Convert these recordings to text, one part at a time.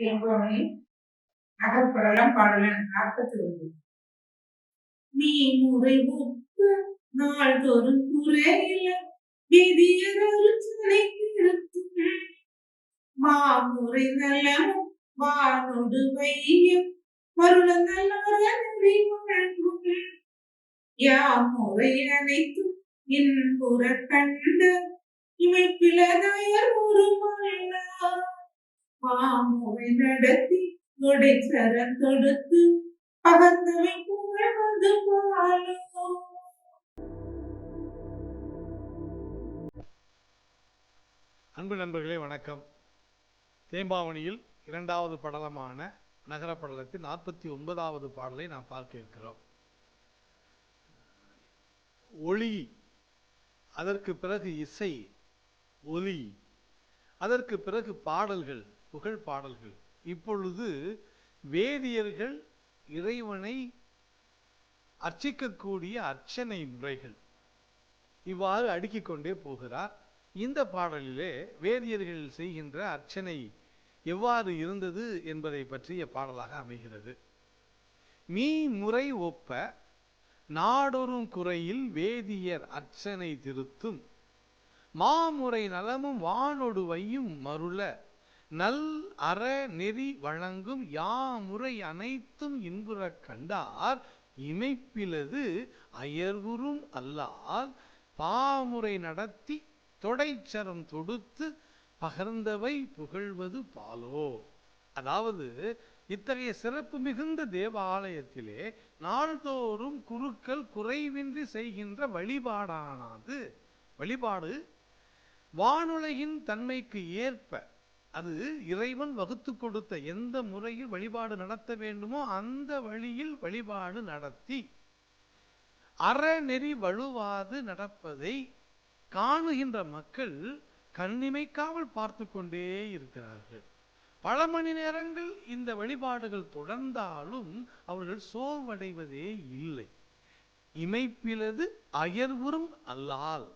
தேங்கோணி அகப்படலாம் பாடலன் நாற்பத்தி ஒன்று நீ முறை ஒப்பு நாள்தோறும் குறையில விதியரொரு துணை திருத்தும் மாமுறை நலமும் வானொடு வையம் மருள நல்லறி வழங்கும் யாமுறை அனைத்தும் இன்புற கண்ட இமைப்பிலதயர் உருமல்லா மாமுறை நடத்தி சரம் தொடுத்து பகந்தவை புகழ்வது பாலோ. அன்பு நண்பர்களே வணக்கம். தேம்பாவணியில் இரண்டாவது படலமான நகர படலத்தின் நாற்பத்தி ஒன்பதாவது பாடலை நாம் பார்க்க இருக்கிறோம். ஒளி அதற்கு பிறகு இசை ஒலி அதற்கு பிறகு பாடல்கள் புகழ் பாடல்கள் இப்பொழுது வேதியர்கள் இறைவனை அர்ச்சிக்கக்கூடிய அர்ச்சனை முறைகள். இவ்வாறு அடுக்கிக் கொண்டே போகிறார். இந்த பாடலிலே வேதியர்கள் செய்கின்ற அர்ச்சனை எவ்வாறு இருந்தது என்பதை பற்றிய பாடலாக அமைகிறது. மீ முறை ஒப்ப நாடொரும் குறையில் வேதியர் அர்ச்சனை திருத்தும். மாமுறை நலமும் வானொடுவையும் மருள நல் அற நெறி வழங்கும் யாமுறை அனைத்தும் இன்புறக் கண்டார். இமைப்பிலது அயர்வுறும் அல்லால் பாமுறை நடத்தி தொடைச்சரம் தொடுத்து பகர்ந்தவை புகழ்வது பாலோ. அதாவது இத்தகைய சிறப்பு மிகுந்த தேவாலயத்திலே நாள்தோறும் குருக்கள் குறைவின்றி செய்கின்ற வழிபாடானது. வழிபாடு வானுலகின் தன்மைக்கு ஏற்ப அது இறைவன் வகுத்து கொடுத்த எந்த முறையில் வழிபாடு நடத்த வேண்டுமோ அந்த வழியில் வழிபாடு நடத்தி அறநெறி வலுவாது நடப்பதை காணுகின்ற மக்கள் கண்ணிமைக்காமல் பார்த்து கொண்டே இருக்கிறார்கள். பல மணி நேரங்கள் இந்த வழிபாடுகள் தொடர்ந்தாலும் அவர்கள் சோர்வடைவதே இல்லை. இமைப்பிலது அயர்வுறும் அல்லால்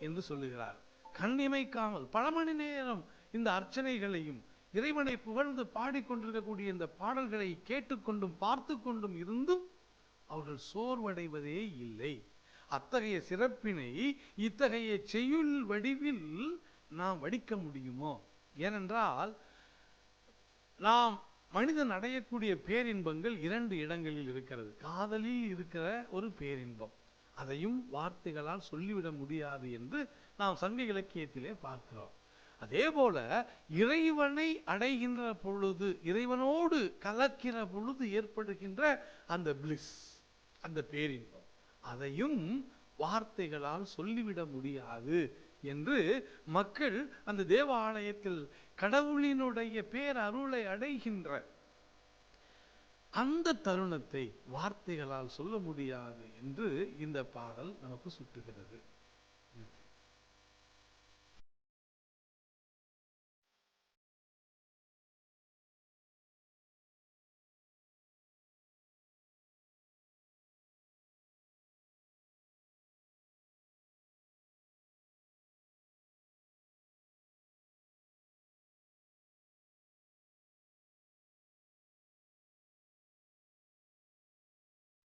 என்று சொல்லுகிறார். கண்ணிமைக்காமல் பல மணி நேரம் இந்த அர்ச்சனைகளையும் இறைவனை புகழ்ந்து பாடிக்கொண்டிருக்கக்கூடிய இந்த பாடல்களை கேட்டுக்கொண்டும் பார்த்து கொண்டும் இருந்தும் அவர்கள் சோர்வடைவதே இல்லை. அத்தகைய சிறப்பினை இத்தகைய செய்யுள் வடிவில் நாம் வடிக்க முடியுமோ? ஏனென்றால் நாம் மனிதன் அடையக்கூடிய பேரின்பங்கள் இரண்டு இடங்களில் இருக்கிறது. காதலில் இருக்கிற ஒரு பேரின்பம். அதையும் வார்த்தைகளால் சொல்லிவிட முடியாது என்று நாம் சங்க இலக்கியத்திலே பார்க்கிறோம். அதே போல இறைவனை அடைகின்ற பொழுது இறைவனோடு கலக்கிற பொழுது ஏற்படுகின்ற அந்த பிளிஸ் அந்த பேரின்பம். அதையும் வார்த்தைகளால் சொல்லிவிட முடியாது என்று மக்கள் அந்த தேவாலயத்தில் கடவுளினுடைய பேர் அருளை அடைகின்ற அந்த தருணத்தை வார்த்தைகளால் சொல்ல முடியாது என்று இந்த பாடல் நமக்கு சுட்டுகிறது.